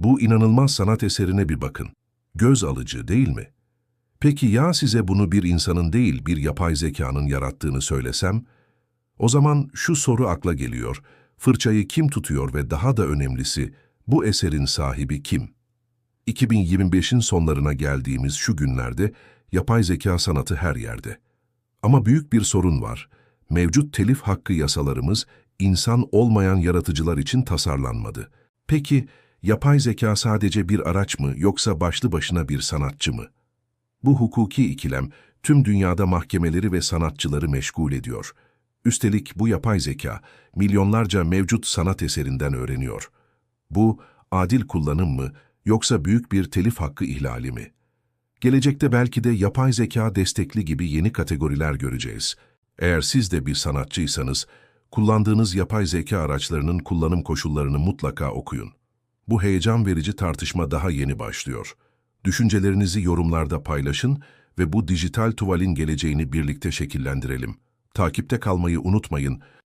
Bu inanılmaz sanat eserine bir bakın. Göz alıcı değil mi? Peki ya size bunu bir insanın değil bir yapay zekanın yarattığını söylesem? O zaman şu soru akla geliyor. Fırçayı kim tutuyor ve daha da önemlisi bu eserin sahibi kim? 2025'in sonlarına geldiğimiz şu günlerde yapay zeka sanatı her yerde. Ama büyük bir sorun var. Mevcut telif hakkı yasalarımız insan olmayan yaratıcılar için tasarlanmadı. Peki yapay zeka sadece bir araç mı yoksa başlı başına bir sanatçı mı? Bu hukuki ikilem tüm dünyada mahkemeleri ve sanatçıları meşgul ediyor. Üstelik bu yapay zeka milyonlarca mevcut sanat eserinden öğreniyor. Bu adil kullanım mı yoksa büyük bir telif hakkı ihlali mi? Gelecekte belki de yapay zeka destekli gibi yeni kategoriler göreceğiz. Eğer siz de bir sanatçıysanız, kullandığınız yapay zeka araçlarının kullanım koşullarını mutlaka okuyun. Bu heyecan verici tartışma daha yeni başlıyor. Düşüncelerinizi yorumlarda paylaşın ve bu dijital tuvalin geleceğini birlikte şekillendirelim. Takipte kalmayı unutmayın